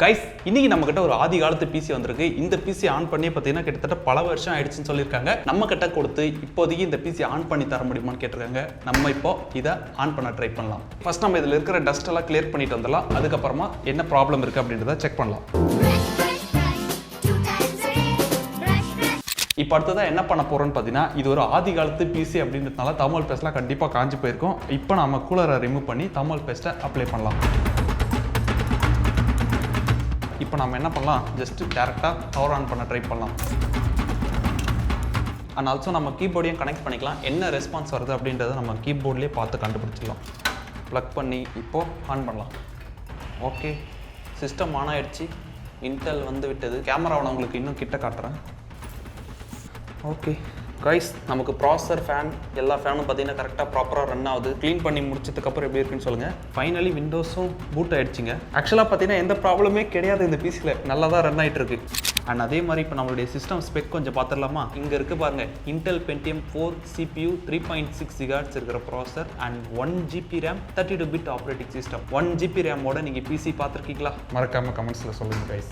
Guys இன்னைக்கு நம்ம கிட்ட ஒரு ஆதி காலத்து பிசி வந்திருக்கு. இந்த பிசி ஆன் பண்ணி பார்த்தீங்கன்னா கிட்டத்தட்ட பல வருஷம் ஆயிடுச்சுன்னு சொல்லியிருக்காங்க. நம்ம கிட்ட கொடுத்து இப்போதைக்கு இந்த பிசி ஆன் பண்ணி தர முடியுமான்னு கேட்டிருக்காங்க. நம்ம இப்போ இதை ஆன் பண்ண ட்ரை பண்ணலாம். ஃபர்ஸ்ட் நம்ம இதில் இருக்கிற டஸ்ட் எல்லாம் கிளியர் பண்ணிட்டு வந்துடலாம். அதுக்கப்புறமா என்ன ப்ராப்ளம் இருக்கு அப்படின்றத செக் பண்ணலாம். இப்போ அடுத்ததாக என்ன பண்ண போகிறோன்னு பார்த்தீங்கன்னா இது ஒரு ஆதி காலத்து பிசி அப்படின்றதுனால தமிழ் பேஸ்ட்லாம் கண்டிப்பாக காஞ்சி போயிருக்கும். இப்போ நம்ம கூலரை ரிமூவ் பண்ணி தமிழ் பேஸ்ட்டை அப்ளை பண்ணலாம். நம்ம என்ன பண்ணலாம்? ஜஸ்ட் டேரெக்டாக பவர் ஆன் பண்ண ட்ரை பண்ணலாம். அண்ட் ஆல்சோ நம்ம கீபோர்டையும் கனெக்ட் பண்ணிக்கலாம். என்ன ரெஸ்பான்ஸ் வருது அப்படின்றத நம்ம கீபோர்ட்லேயே பார்த்து கண்டுபிடிச்சிடலாம். ப்ளக் பண்ணி இப்போது ஆன் பண்ணலாம். ஓகே சிஸ்டம் ஆன் ஆகிடுச்சு இன்டெல் வந்து விட்டது. கேமராவை நான் உங்களுக்கு இன்னும் கிட்ட காட்டுறேன். ஓகே கைஸ் நமக்கு ப்ராசர் ஃபேன் எல்லா ஃபேனும் பார்த்தீங்கன்னா கரெக்டாக ப்ராப்பராக ரன் ஆகுது. க்ளீன் பண்ணி முடிச்சதுக்கப்புறம் எப்படி இருக்குன்னு சொல்லுங்கள் ஃபைனலி விண்டோஸும் பூட் ஆகிடுச்சிங்க ஆக்சுவலாக பார்த்தீங்கன்னா எந்த ப்ராப்ளமே கிடையாது இந்த பிசியில் நல்லா தான் ரன் ஆகிட்டு இருக்கு. அண்ட் அதே மாதிரி இப்போ நம்மளுடைய சிஸ்டம் ஸ்பெக் கொஞ்சம் பார்த்துடலாமா? இங்கே இருக்கு பாருங்க. Intel Pentium four CPU three point six gigahertz இருக்கிற processor and one GB RAM thirty two bit operating system one GB ரேமோட நீங்கள் பிசி பார்த்துருக்கீங்களா? மறக்காமல் கமெண்ட்ஸில் சொல்லுங்கள் கைஸ்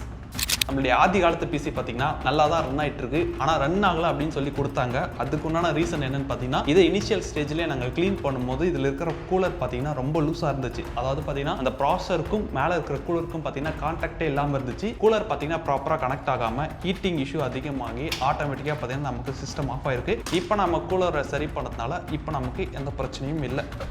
நம்மளுடைய ஆதி காலத்து பிசி பார்த்தீங்கன்னா நல்லா தான் ரன் ஆயிட்டு இருக்கு ஆனால் ரன் ஆகலை அப்படின்னு சொல்லி கொடுத்தாங்க. அதுக்கு உண்டான ரீசன் என்னன்னு பார்த்தீங்கன்னா இதை இனிஷியல் ஸ்டேஜ்லேயே நாங்கள் க்ளீன் பண்ணும்போது இதில் இருக்கிற கூலர் பார்த்தீங்கன்னா ரொம்ப லூஸாக இருந்துச்சு. அதாவது பார்த்தீங்கன்னா அந்த ப்ராசருக்கும் மேலே இருக்கிற கூலருக்கும் பார்த்தீங்கன்னா கான்டாக்டே இல்லாமல் இருந்துச்சு. கூலர் பார்த்தீங்கன்னா ப்ராப்பராக கனெக்ட் ஆகாமல் ஹீட்டிங் இஷ்யூ அதிகமாகி ஆட்டோமேட்டிக்காக பார்த்தீங்கன்னா நமக்கு சிஸ்டம் ஆஃப் ஆயிருக்கு. இப்போ நம்ம கூலரை சரி பண்ணதுனால இப்போ நமக்கு எந்த பிரச்சனையும் இல்லை.